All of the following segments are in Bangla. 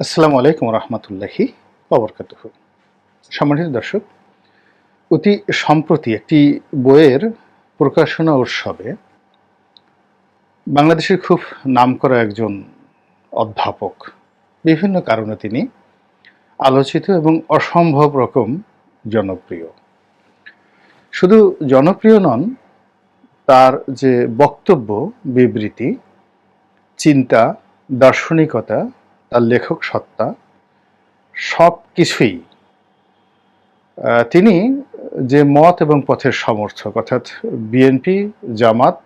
আসসালামু আলাইকুম রহমতুল্লাহি অবরকাত সম্মানিত দর্শক, অতি সম্প্রতি একটি বইয়ের প্রকাশনা উৎসবে বাংলাদেশের খুব নামকরা একজন অধ্যাপক, বিভিন্ন কারণে তিনি আলোচিত এবং অসম্ভব রকম জনপ্রিয়। শুধু জনপ্রিয় নন, তার যে বক্তব্য, বিবৃতি, চিন্তা, দার্শনিকতা তার লেখক সত্তা, সব কিছুই তিনি যে মত এবং পথের সমর্থক, অর্থাৎ বিএনপি জামাত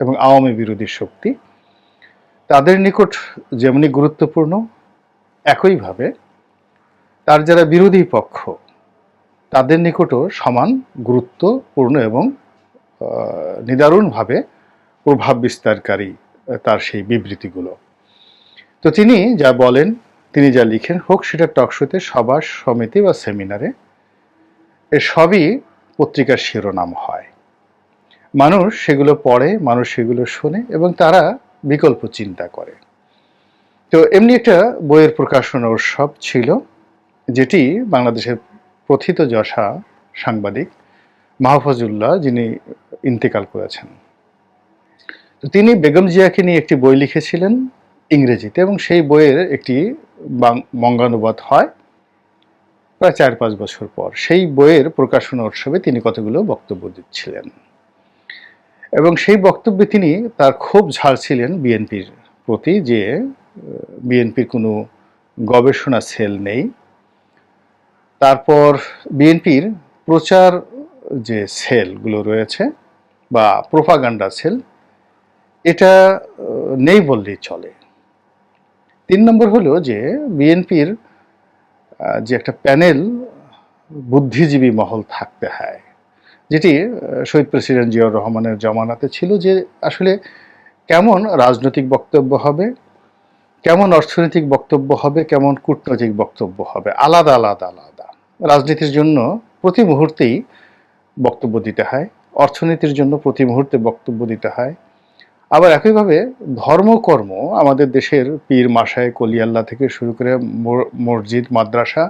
এবং আওয়ামী বিরোধী শক্তি, তাদের নিকট যেমনি গুরুত্বপূর্ণ, একইভাবে তার যারা বিরোধী পক্ষ, তাদের নিকটও সমান গুরুত্বপূর্ণ এবং নিদারুণভাবে প্রভাব বিস্তারকারী, তার সেই বিবৃতিগুলো। তো তিনি যা বলেন, তিনি যা লিখেন, হোক সেটা টকশোতে সভা, সমিতি বা সেমিনারে এ সবই পত্রিকার শিরোনাম হয়। মানুষ সেগুলো পড়ে, মানুষ সেগুলো শোনে এবং তারা বিকল্প চিন্তা করে। তো এমনি একটা বইয়ের প্রকাশনা উৎসব ছিল, যেটি বাংলাদেশের প্রথিত যশা সাংবাদিক মাহফুজুল্লাহ যিনি ইন্তেকাল করেছেন। তিনি বেগম জিয়াকে নিয়ে একটি বই লিখেছিলেন ইংরেজিতে এবং সেই বইয়ের একটি বঙ্গানুবাদ হয় প্রায় চার পাঁচ বছর পর। সেই বইয়ের প্রকাশনা উৎসবে তিনি কতগুলো বক্তব্য দিচ্ছিলেন? এবং সেই বক্তব্যে তিনি তার খুব ঝাড়ছিলেন বিএনপির প্রতি যে বিএনপির কোনো গবেষণা সেল নেই। তারপর বিএনপির প্রচার যে সেলগুলো রয়েছে বা প্রোপাগান্ডা সেল, এটা নেই বললেই চলে। তিন নম্বর হলো যে বিএনপির যে একটা প্যানেল, বুদ্ধিজীবী মহল থাকতে হয়, যেটি শহীদ প্রেসিডেন্ট জিয়াউর রহমানের জমানাতে ছিল যে আসলে কেমন রাজনৈতিক বক্তব্য হবে, কেমন অর্থনৈতিক বক্তব্য হবে, কেমন কূটনৈতিক বক্তব্য হবে, আলাদা আলাদা আলাদা। রাজনীতির জন্য প্রতি মুহূর্তেই বক্তব্য দিতে হয়, অর্থনীতির জন্য প্রতি মুহূর্তে বক্তব্য দিতে হয় আবার একইভাবে ধর্মকর্ম আমাদের দেশের পীর মাসায় কলিয়াল্লা থেকে শুরু করে মসজিদ, মাদ্রাসা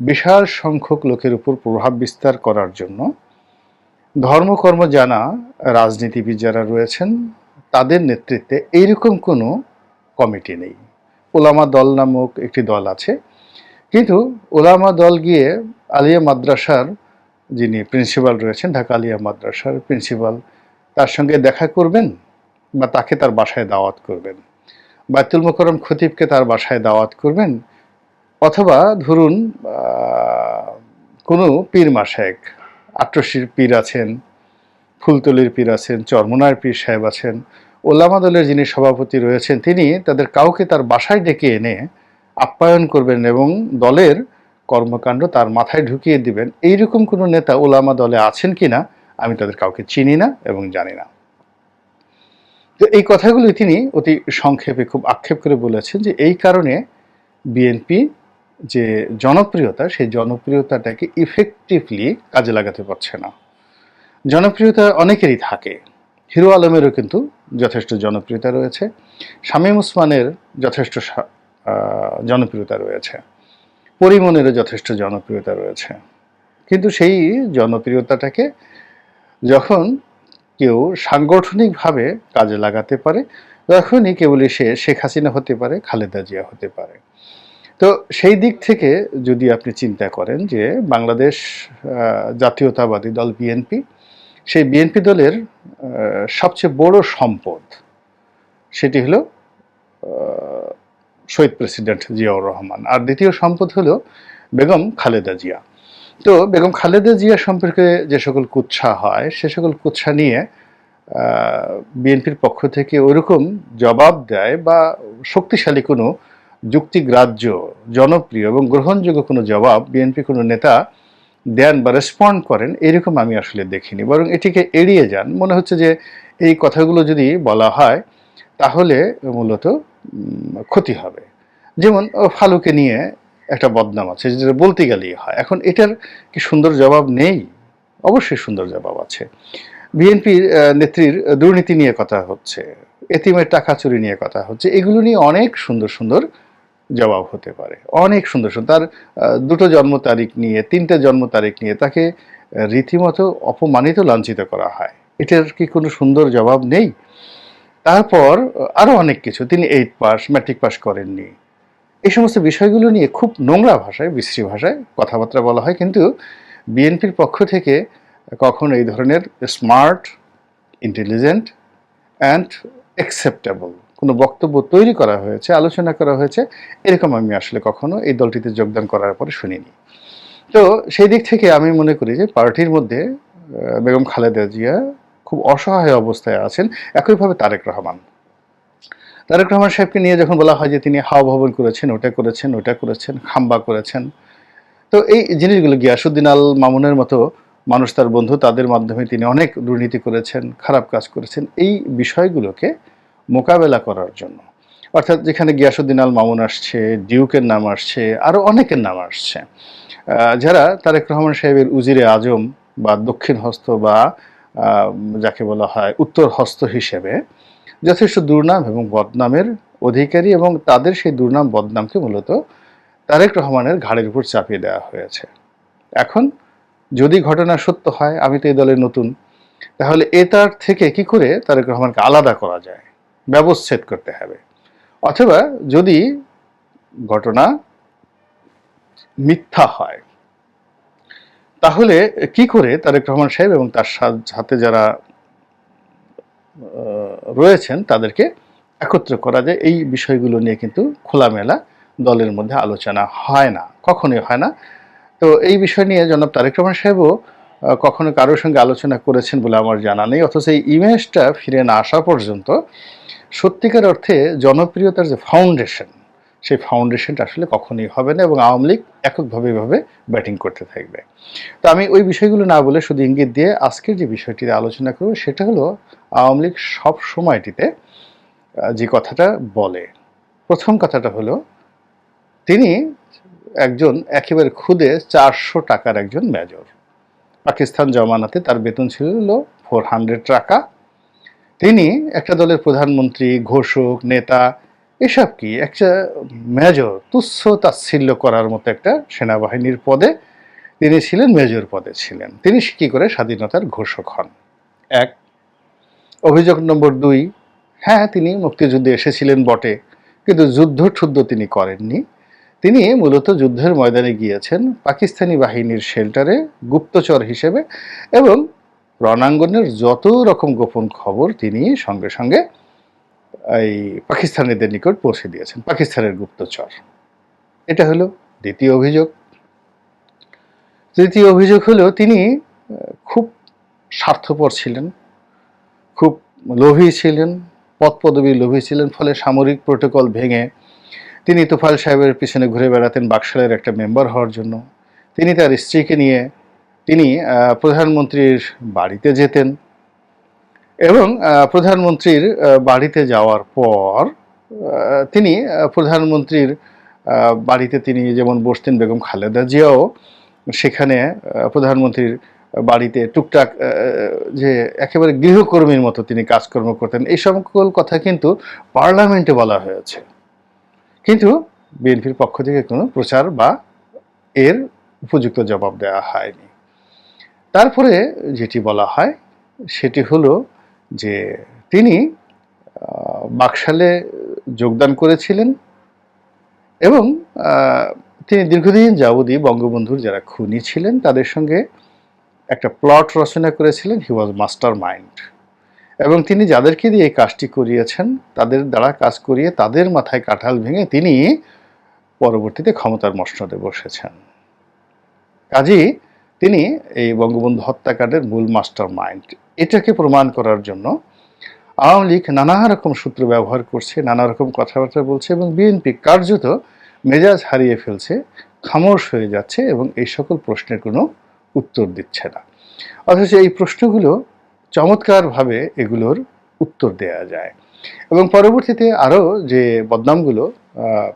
বিশাল সংখ্যক লোকের উপর প্রভাব বিস্তার করার জন্য ধর্মকর্ম জানা রাজনীতিবিদ যারা রয়েছেন, তাদের নেতৃত্বে এইরকম কোনো কমিটি নেই। ওলামা দল নামক একটি দল আছে। কিন্তু ওলামা দল গিয়ে আলিয়া মাদ্রাসার যিনি প্রিন্সিপাল রয়েছেন, ঢাকা আলিয়া মাদ্রাসার প্রিন্সিপাল, তার সঙ্গে দেখা করবেন? বা তাকে তার বাসায় দাওয়াত করবেন। বাইতুল মোকরম খতিবকে তার বাসায় দাওয়াত করবেন। অথবা ধরুন কোনো পীর মাসায়েক আট্রসির পীর আছেন, ফুলতলির পীর আছেন, চরমনার পীর সাহেব আছেন, ওলামা দলের যিনি সভাপতি রয়েছেন, তিনি তাদের কাউকে তার বাসায় ডেকে এনে আপ্যায়ন করবেন এবং দলের কর্মকাণ্ড তার মাথায় ঢুকিয়ে দিবেন। এইরকম কোনো নেতা ওলামা দলে আছেন কিনা, আমি তাদের কাউকে চিনি না এবং জানি না। তো এই কথাগুলি তিনি অতি সংক্ষেপে খুব আক্ষেপ করে বলেছেন যে এই কারণে বিএনপি যে জনপ্রিয়তা, সেই জনপ্রিয়তাটাকে ইফেক্টিভলি কাজে লাগাতে পারছে না। জনপ্রিয়তা অনেকেরই থাকে। হিরো আলমেরও কিন্তু যথেষ্ট জনপ্রিয়তা রয়েছে। শামীম উসমানের যথেষ্ট জনপ্রিয়তা রয়েছে। পরিমনেরও যথেষ্ট জনপ্রিয়তা রয়েছে। কিন্তু সেই জনপ্রিয়তাটাকে যখন কেউ সাংগঠনিকভাবে কাজে লাগাতে পারে, তখনই কেবলই সে শেখ হাসিনা হতে পারে, খালেদা জিয়া হতে পারে। তো সেই দিক থেকে যদি আপনি চিন্তা করেন যে বাংলাদেশ জাতীয়তাবাদী দল বিএনপি, সেই বিএনপি দলের সবচেয়ে বড় সম্পদ সেটি হলো শহীদ প্রেসিডেন্ট জিয়াউর রহমান। আর দ্বিতীয় সম্পদ হলো বেগম খালেদা জিয়া। তো বেগম খালেদা জিয়া সম্পর্কে যে সকল কুৎসা হয়, সে সকল কুৎসা নিয়ে বিএনপির পক্ষ থেকে ওইরকম জবাব দেয় বা শক্তিশালী কোনো যুক্তিগ্রাহ্য জনপ্রিয় এবং গ্রহণযোগ্য কোনো জবাব বিএনপি কোনো নেতা দেন বা রেসপন্ড করেন, এরকম আমি আসলে দেখিনি। বরং এটিকে এড়িয়ে যান। মনে হচ্ছে যে এই কথাগুলো যদি বলা হয়, তাহলে মূলত ক্ষতি হবে। যেমন ফালুকে নিয়ে একটা বদনাম আছে, যেটা বলতে গেলেই হয়। এখন এটার কি সুন্দর জবাব নেই? অবশ্যই সুন্দর জবাব আছে। বিএনপির নেত্রীর দুর্নীতি নিয়ে কথা হচ্ছে, এতিমের টাকা চুরি নিয়ে কথা হচ্ছে, এগুলো নিয়ে অনেক সুন্দর সুন্দর জবাব হতে পারে। অনেক সুন্দর সুন্দর। তার দুটো জন্ম তারিখ নিয়ে, তিনটে জন্ম তারিখ নিয়ে তাকে রীতিমতো অপমানিত, লাঞ্ছিত করা হয়। এটার কি কোনো সুন্দর জবাব নেই? তারপর আরও অনেক কিছু। তিনি এইট পাস ম্যাট্রিক পাস করেননি। এই সমস্ত বিষয়গুলো নিয়ে খুব নোংরা ভাষায়, বিশ্রী ভাষায় কথাবার্তা বলা হয়, কিন্তু বিএনপির পক্ষ থেকে কখনো এই ধরনের স্মার্ট, ইন্টেলিজেন্ট অ্যান্ড অ্যাকসেপ্টেবল কোনো বক্তব্য তৈরি করা হয়েছে, আলোচনা করা হয়েছে, এরকম আমি আসলে কখনো এই দলটিতে যোগদান করার পরে শুনিনি। তো সেই দিক থেকে আমি মনে করি যে পার্টির মধ্যে বেগম খালেদা জিয়া খুব অসহায় অবস্থায় আছেন, একইভাবে তারেক রহমান। তারেক রহমান সাহেবকে নিয়ে যখন বলা হয় যে তিনি হাওয়া ভবন করেছেন, ওটা করেছেন ওটা করেছেন, খাম্বা করেছেন, তো এই জিনিসগুলো গিয়াসুদ্দিন আল মামুনের মতো মানুষ তার বন্ধু, তাদের মাধ্যমে তিনি অনেক দুর্নীতি করেছেন, খারাপ কাজ করেছেন, এই বিষয়গুলোকে মোকাবেলা করার জন্য। অর্থাৎ যেখানে গিয়াসুদ্দিন আল মামুন আসছে, ডিউকের নাম আসছে আরও অনেকের নাম আসছে। যারা তারেক রহমান সাহেবের উজিরে আজম বা দক্ষিণ হস্ত বা যাকে বলা হয় উত্তর হস্ত হিসেবে যথেষ্ট দুর্নাম এবং বদনামের অধিকারী এবং তাদের সেই দুর্নাম বদনামকে মূলত তারেক রহমানের ঘাড়ের উপর চাপিয়ে দেওয়া হয়েছে। এখন যদি ঘটনা সত্য হয়, আমি তো এই দলের নতুন, তাহলে এটার থেকে কি করে তারেক রহমানকে আলাদা করা যায়? ব্যবচ্ছেদ করতে হবে। অথবা যদি ঘটনা মিথ্যা হয়, তাহলে কি করে তারেক রহমান সাহেব এবং তার সাথে যারা রয়েছেন তাদেরকে একত্র করা যায়। এই বিষয়গুলো নিয়ে কিন্তু খোলামেলা দলের মধ্যে আলোচনা হয় না, কখনোই হয় না। তো এই বিষয় নিয়ে জনাব তারেক রহমান সাহেবও কখনো কারোর সঙ্গে আলোচনা করেছেন বলে আমার জানা নেই। অথচ এই ইমেজটা ফিরে না আসা পর্যন্ত সত্যিকার অর্থে জনপ্রিয়তার যে ফাউন্ডেশন সেই ফাউন্ডেশনটা আসলে কখনোই হবে না এবং আওয়ামী লীগ এককভাবে এভাবে ব্যাটিং করতে থাকবে। তো আমি ওই বিষয়গুলো না বলে শুধু ইঙ্গিত দিয়ে আজকের যে বিষয়টিতে আলোচনা করব, সেটা হলো আওয়ামী লীগ সব সময়টিতে যে কথাটা বলে। প্রথম কথাটা হলো, তিনি একজন একেবারে খুদে চারশো টাকার একজন মেজর পাকিস্তান জমানাতে তার বেতন ছিল ফোর হান্ড্রেড টাকা। তিনি একটা দলের প্রধানমন্ত্রী, ঘোষক, নেতা এসব কি? একটা মেজর তুচ্ছ তাচ্ছিল্য করার মতো একটা সেনাবাহিনীর পদে তিনি ছিলেন, মেজর পদে ছিলেন। তিনি কি করে স্বাধীনতার ঘোষক হন? এক, অভিযোগ নম্বর দুই হ্যাঁ তিনি মুক্তিযুদ্ধে এসেছিলেন বটে, কিন্তু যুদ্ধ ঠুদ্ধ তিনি করেননি। তিনি মূলত যুদ্ধের ময়দানে গিয়েছেন পাকিস্তানি বাহিনীর শেল্টারে গুপ্তচর হিসেবে এবং রণাঙ্গনের যত রকম গোপন খবর তিনি সঙ্গে সঙ্গে এই পাকিস্তানিদের নিকট পৌঁছে দিয়েছেন, পাকিস্তানের গুপ্তচর। এটা হলো দ্বিতীয় অভিযোগ। তৃতীয় অভিযোগ হলো তিনি খুব স্বার্থপর ছিলেন, খুব লোভী ছিলেন পদ পদবী লোভী ছিলেন, ফলে সামরিক প্রোটোকল ভেঙে তিনি তোফাল সাহেবের পিছনে ঘুরে বেড়াতেন বাকশালের একটা মেম্বার হওয়ার জন্য। তিনি তার স্ত্রীকে নিয়ে তিনি প্রধানমন্ত্রীর বাড়িতে যেতেন। এবং প্রধানমন্ত্রীর বাড়িতে যাওয়ার পর তিনি প্রধানমন্ত্রীর বাড়িতে তিনি যেমন বসতেন বেগম খালেদা জিয়াও, সেখানে প্রধানমন্ত্রীর বাড়িতে টুকটাক যে একেবারে গৃহকর্মীর মতো তিনি কাজকর্ম করতেন, এই সকল কথা কিন্তু পার্লামেন্টে বলা হয়েছে। কিন্তু বিএনপির পক্ষ থেকে কোনো প্রচার বা এর উপযুক্ত জবাব দেওয়া হয়নি। তারপরে যেটি বলা হয়, সেটি হলো যে তিনি বাকশালে যোগদান করেছিলেন এবং তিনি দীর্ঘদিন যাবদি বঙ্গবন্ধুর যারা খুনি ছিলেন, তাদের সঙ্গে একটা প্লট রচনা করেছিলেন, হি ওয়াজ মাস্টার মাইন্ড এবং তিনি যাদেরকে দিয়ে এই কাজটি করিয়েছেন, তাদের দ্বারা কাজ করিয়ে তাদের মাথায় কাঁঠাল ভেঙে তিনি পরবর্তীতে ক্ষমতার মসনদে বসেছেন। কাজী তিনি এই বঙ্গবন্ধু হত্যাকাণ্ডের মূল মাস্টার মাইন্ড এটাকে প্রমাণ করার জন্য আওয়ামী লীগ নানা রকম সূত্র ব্যবহার করছে নানা রকম কথাবার্তা বলছে এবং বিএনপি কার্যত মেজাজ হারিয়ে ফেলছে, খামোশ হয়ে যাচ্ছে এবং এই সকল প্রশ্নের কোনো উত্তর দিচ্ছে না। অথচ এই প্রশ্নগুলো চমৎকারভাবে এগুলোর উত্তর দেয়া যায়। এবং পরবর্তীতে আরও যে বদনামগুলো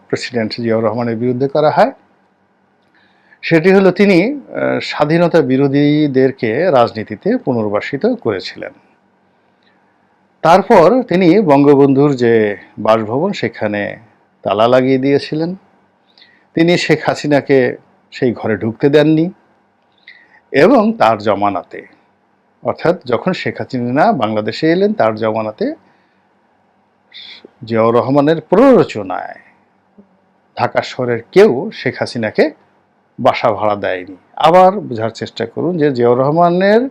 প্রেসিডেন্ট জিয়াউর রহমানের বিরুদ্ধে করা হয় সেটি হলো তিনি স্বাধীনতা বিরোধীদেরকে রাজনীতিতে পুনর্বাসিত করেছিলেন। তারপর তিনি বঙ্গবন্ধুর যে বাসভবন, সেখানে তালা লাগিয়ে দিয়েছিলেন। তিনি শেখ হাসিনাকে সেই ঘরে ঢুকতে দেননি এবং তার জমানাতে, অর্থাৎ যখন শেখ হাসিনা বাংলাদেশে এলেন, তার জমানাতে জিয়াউর রহমানের প্ররোচনায় ঢাকা শহরের কেউ শেখ হাসিনাকে বাসা ভাড়া দেয়নি। আবার বোঝার চেষ্টা করুন যে জিয়াউর রহমানের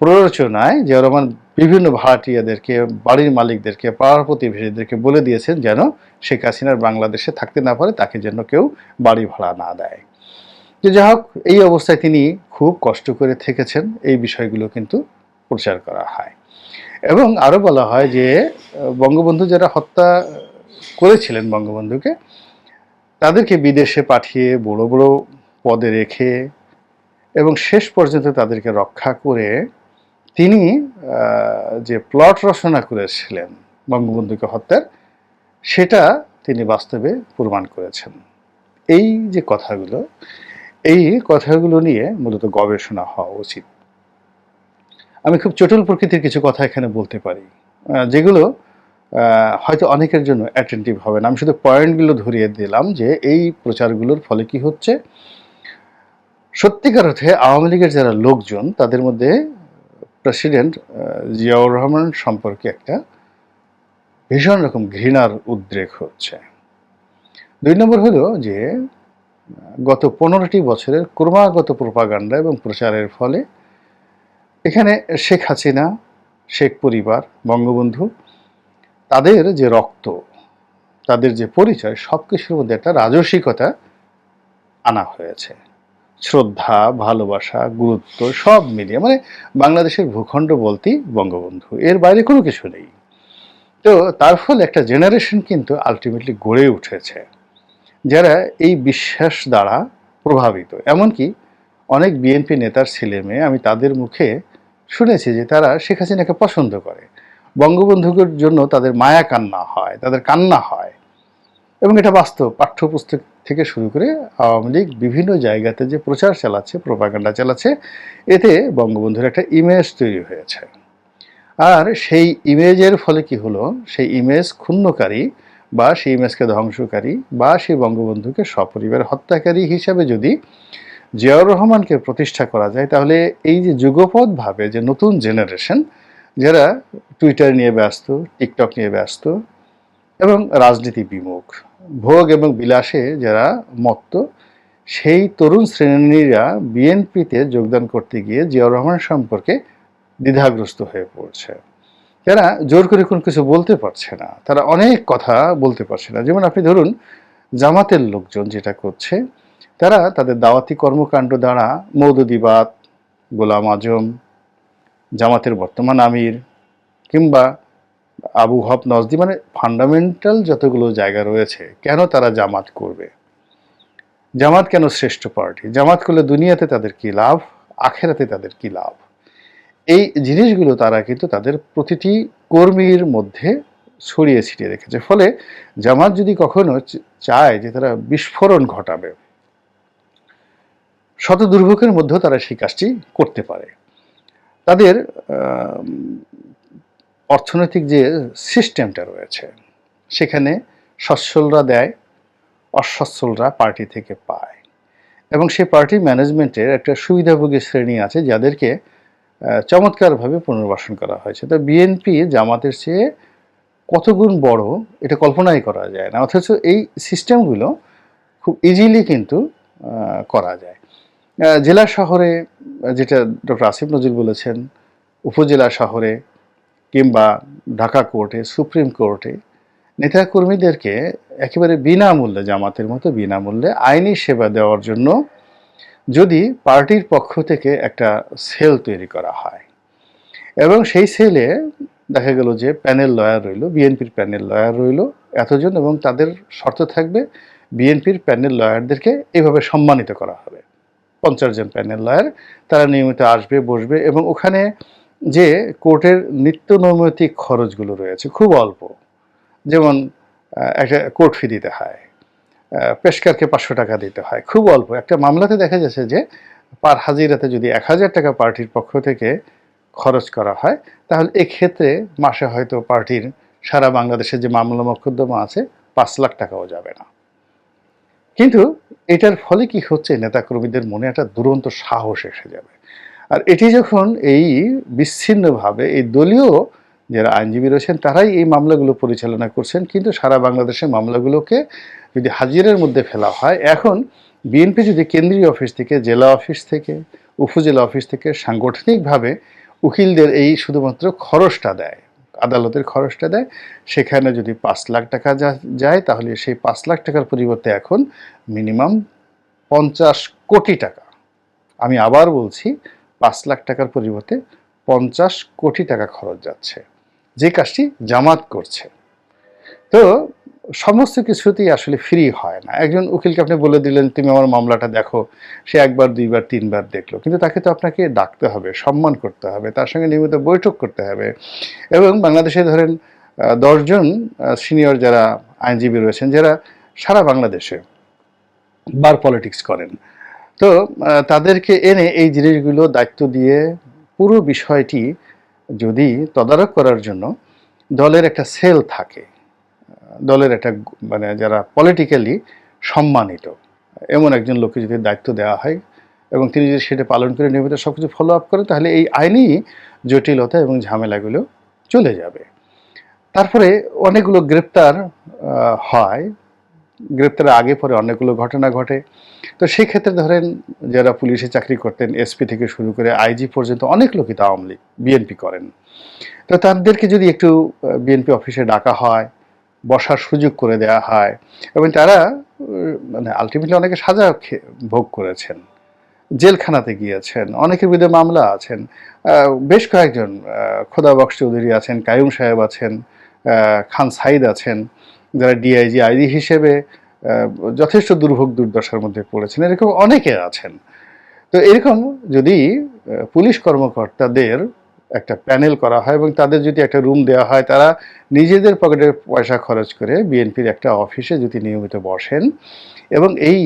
প্ররোচনায় জিয়াউর রহমান বিভিন্ন ভাড়াটিয়াদেরকে, বাড়ির মালিকদেরকে, পাড়ার প্রতিবেশীদেরকে বলে দিয়েছেন যেন শেখ হাসিনার বাংলাদেশে থাকতে না পারে, তাকে যেন কেউ বাড়ি ভাড়া না দেয়। যে যাই হোক, এই অবস্থায় তিনি খুব কষ্ট করে থেকেছেন, এই বিষয়গুলো কিন্তু প্রচার করা হয়। এবং আরও বলা হয় যে, বঙ্গবন্ধু যারা হত্যা করেছিলেন বঙ্গবন্ধুকে তাদেরকে বিদেশে পাঠিয়ে বড় বড় পদে রেখে এবং শেষ পর্যন্ত তাদেরকে রক্ষা করে তিনি যে প্লট রচনা করেছিলেন বঙ্গবন্ধুকে হত্যার, সেটা তিনি বাস্তবে প্রমাণ করেছেন। এই যে কথাগুলো, এই কথাগুলো নিয়ে মূলত গবেষণা হওয়া উচিত। আমি খুব চটুল প্রকৃতির কিছু কথা এখানে বলতে পারি যেগুলো হয়তো অনেকের জন্য অ্যাটেন্টিভ হবে না। আমি শুধু পয়েন্টগুলো ধরিয়ে দিলাম যে এই প্রচারগুলোর ফলে কি হচ্ছে? সত্যিকার অর্থে আওয়ামী লীগের যারা লোকজন, তাদের মধ্যে প্রেসিডেন্ট জিয়াউর রহমান সম্পর্কে একটা ভীষণ রকম ঘৃণার উদ্রেক হচ্ছে। দুই নম্বর হলো যে, গত পনেরোটি বছরের ক্রমাগত প্রোপাগান্ডা এবং প্রচারের ফলে এখানে শেখ হাসিনা, শেখ পরিবার, বঙ্গবন্ধু তাদের যে রক্ত, তাদের যে পরিচয়, সব কিছুর মধ্যে একটা রাজসিকতা আনা হয়েছে। শ্রদ্ধা, ভালোবাসা, গুরুত্ব সব মিলিয়ে মানে বাংলাদেশের ভূখণ্ড বলতেই বঙ্গবন্ধু, এর বাইরে কোনো কিছু নেই। তো তার ফলে একটা জেনারেশন কিন্তু আলটিমেটলি গড়ে উঠেছে, যারা এই বিশ্বাস দ্বারা প্রভাবিত। এমনকি অনেক বিএনপি নেতার ছেলে মেয়ে আমি তাদের মুখে শুনেছি যে তারা শেখ হাসিনাকে পছন্দ করে। বঙ্গবন্ধুর জন্য তাদের মায়া কান্না হয়, তাদের কান্না হয়। এবং এটা বাস্তব পাঠ্যপুস্তক থেকে শুরু করে আওয়ামী লীগ বিভিন্ন জায়গাতে যে প্রচার চালাচ্ছে প্রোপাগান্ডা চালাচ্ছে, এতে বঙ্গবন্ধুর একটা ইমেজ তৈরি হয়েছে। আর সেই ইমেজের ফলে কি হলো? সেই ইমেজ ক্ষুণ্ণকারী বা সেই ইমেজকে ধ্বংসকারী বা সেই বঙ্গবন্ধুকে সপরিবার হত্যাকারী হিসাবে যদি জিয়াউর রহমানকে প্রতিষ্ঠা করা যায়, তাহলে এই যে যুগপৎভাবে যে নতুন জেনারেশন যারা টুইটার নিয়ে ব্যস্ত টিকটক নিয়ে ব্যস্ত এবং রাজনীতি বিমুখ, ভোগ এবং বিলাসে যারা মত্ত, সেই তরুণ শ্রেণীরা বিএনপিতে যোগদান করতে গিয়ে জিয়াউর রহমান সম্পর্কে দ্বিধাগ্রস্ত হয়ে পড়ছে। তারা জোর করে কোনো কিছু বলতে পারছে না। তারা অনেক কথা বলতে পারছে না। যেমন আপনি ধরুন, জামাতের লোকজন যেটা করছে, তারা তাদের দাওয়াতি কর্মকাণ্ড দ্বারা মৌদুদিবাদ, গোলাম আজম জামাতের বর্তমান আমির কিংবা আবু হব নজদি মানে ফান্ডামেন্টাল যতগুলো জায়গা রয়েছে, কেন তারা জামাত করবে? জামাত কেন শ্রেষ্ঠ পার্টি জামাত করলে দুনিয়াতে তাদের কি লাভ? আখেরাতে তাদের কি লাভ? এই জিনিসগুলো তারা কিন্তু তাদের প্রতিটি কর্মীর মধ্যে ছড়িয়ে ছিটিয়ে রেখেছে। ফলে জামাত যদি কখনো চায় যে তারা বিস্ফোরণ ঘটাবে, শত দুর্ভোগের মধ্যেও তারা সেই কাজটি করতে পারে। তাদের অর্থনৈতিক যে সিস্টেমটা রয়েছে, সেখানে সচ্ছলরা দেয়, অসচ্ছলরা পার্টি থেকে পায়। এবং সেই পার্টি ম্যানেজমেন্টের একটা সুবিধাভোগী শ্রেণি আছে, যাদেরকে চমৎকারভাবে পুনর্বাসন করা হয়েছে। তো বিএনপি জামাতের চেয়ে কতগুণ বড়, এটা কল্পনাই করা যায় না। অথচ এই সিস্টেমগুলো খুব ইজিলি কিন্তু করা যায়। জেলা শহরে, যেটা ডক্টর আসিফ নজির বলেছেন, উপজেলা শহরে কিংবা ঢাকা কোর্টে, সুপ্রিম কোর্টে, নেতাকর্মীদেরকে একেবারে বিনামূল্যে, জামাতের মতো বিনামূল্যে আইনি সেবা দেওয়ার জন্য যদি পার্টির পক্ষ থেকে একটা সেল তৈরি করা হয়। এবং সেই সেলে দেখা গেল যে প্যানেল লয়ার রইল, বিএনপির প্যানেল লয়ার রইল এতজন এবং তাদের শর্ত থাকবে, বিএনপির প্যানেল লয়ারদেরকে এইভাবে সম্মানিত করা হবে। পঞ্চাশ জন প্যানেল লয়ার, তারা নিয়মিত আসবে, বসবে এবং ওখানে যে কোর্টের নিত্য নৈমিত্তিক খরচগুলো রয়েছে খুব অল্প। যেমন একটা কোর্ট ফি দিতে হয় পেশকারকে পাঁচশো টাকা দিতে হয়, খুব অল্প। একটা মামলাতে দেখা যাচ্ছে যে, পার হাজিরাতে যদি এক হাজার টাকা পার্টির পক্ষ থেকে খরচ করা হয়, তাহলে এক্ষেত্রে মাসে হয়তো পার্টির সারা বাংলাদেশে যে মামলা মোকদ্দমা আছে, পাঁচ লাখ টাকাও যাবে না। কিন্তু এটার ফলে কি হচ্ছে, নেতাকর্মীদের মনে একটা দুরন্ত সাহস এসে যাবে। আর এটি যখন এই বিচ্ছিন্নভাবে এই দলীয় যারা আইনজীবী রয়েছেন, তারাই এই মামলাগুলো পরিচালনা করছেন, কিন্তু সারা বাংলাদেশে মামলাগুলোকে যদি হাজিরের মধ্যে ফেলা হয়, এখন বিএনপি যদি কেন্দ্রীয় অফিস থেকে, জেলা অফিস থেকে, উপজেলা অফিস থেকে সাংগঠনিকভাবে উকিলদের এই শুধুমাত্র খরচটা দেয় আদালতের খরচটা দেয়। সেখানে যদি পাঁচ লাখ টাকা যায়, তাহলে সেই পাঁচ লাখ টাকার পরিবর্তে এখন মিনিমাম পঞ্চাশ কোটি টাকা। আমি আবার বলছি, পাঁচ লাখ টাকার পরিবর্তে পঞ্চাশ কোটি টাকা খরচ যাচ্ছে। যে কাজটি জামাত করছে। তো সমস্ত কিছুতেই আসলে ফ্রি হয় না। একজন উকিলকে আপনি বলে দিলেন, তুমি আমার মামলাটা দেখো। সে একবার, দুইবার, তিনবার দেখল। কিন্তু তাকে তো আপনাকে ডাকতে হবে, সম্মান করতে হবে, তার সঙ্গে নিয়মিত বৈঠক করতে হবে। এবং বাংলাদেশে ধরেন দশজন সিনিয়র যারা আইনজীবী রয়েছেন, যারা সারা বাংলাদেশে বার পলিটিক্স করেন। তো তাদেরকে এনে এই জিনিসগুলো দায়িত্ব দিয়ে পুরো বিষয়টি যদি তদারক করার জন্য দলের একটা সেল থাকে দলের একটা মানে যারা পলিটিক্যালি সম্মানিত, এমন একজন লোককে যদি দায়িত্ব দেওয়া হয় এবং তিনি যদি সেটা পালন করে নিয়মিত সব কিছু ফলো আপ করে, তাহলে এই আইনি জটিলতা এবং ঝামেলাগুলো চলে যাবে। তারপরে অনেকগুলো গ্রেপ্তার হয়। গ্রেপ্তারের আগে পরে অনেকগুলো ঘটনা ঘটে। তো সেক্ষেত্রে ধরেন যারা পুলিশে চাকরি করতেন এসপি থেকে শুরু করে আইজি পর্যন্ত অনেক লোকই তো আওয়ামী লীগ বিএনপি করেন। তো তাদেরকে যদি একটু বিএনপি অফিসে ডাকা হয় বসার সুযোগ করে দেওয়া হয়। এবং তারা মানে আলটিমেটলি অনেকে সাজা ভোগ করেছেন। জেলখানাতে গিয়েছেন অনেকের বিরুদ্ধে মামলা আছেন। বেশ কয়েকজন আহ, খোদা বক্স চৌধুরী আছেন কায়ুম সাহেব আছেন খান সাইদ আছেন যারা ডিআইজি আইজি হিসেবে যথেষ্ট দুর্ভোগ দুর্দশার মধ্যে পড়েছেন। এরকম অনেকে আছেন। তো এরকম যদি পুলিশ কর্মকর্তাদের একটা প্যানেল করা হয় এবং তাদের যদি একটা রুম দেওয়া হয়, তারা নিজেদের পকেটের পয়সা খরচ করে বিএনপির একটা অফিসে যদি নিয়মিত বসেন। এবং এই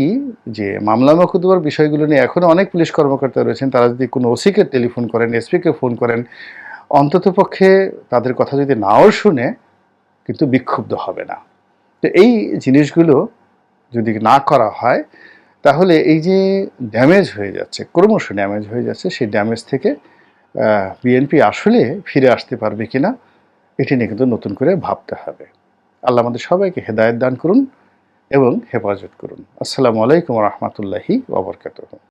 যে মামলা মকুদমার বিষয়গুলো নিয়ে এখনও অনেক পুলিশ কর্মকর্তা রয়েছেন, তারা যদি কোনো ওসিকে টেলিফোন করেন, এসপিকে ফোন করেন অন্ততপক্ষে তাদের কথা যদি নাও শুনে, কিন্তু বিক্ষুব্ধ হবে না। তো এই জিনিসগুলো যদি না করা হয়, তাহলে এই যে ড্যামেজ হয়ে যাচ্ছে, ক্রমশ ড্যামেজ হয়ে যাচ্ছে, সেই ড্যামেজ থেকে বিএনপি আসলে ফিরে আসতে পারবে কিনা, এটি নিয়ে কিন্তু নতুন করে ভাবতে হবে। আল্লাহ আমাদের সবাইকে হেদায়ত দান করুন এবং হেফাজত করুন। আসসালামু আলাইকুম রহমতুল্লাহি ওবরকাতুহ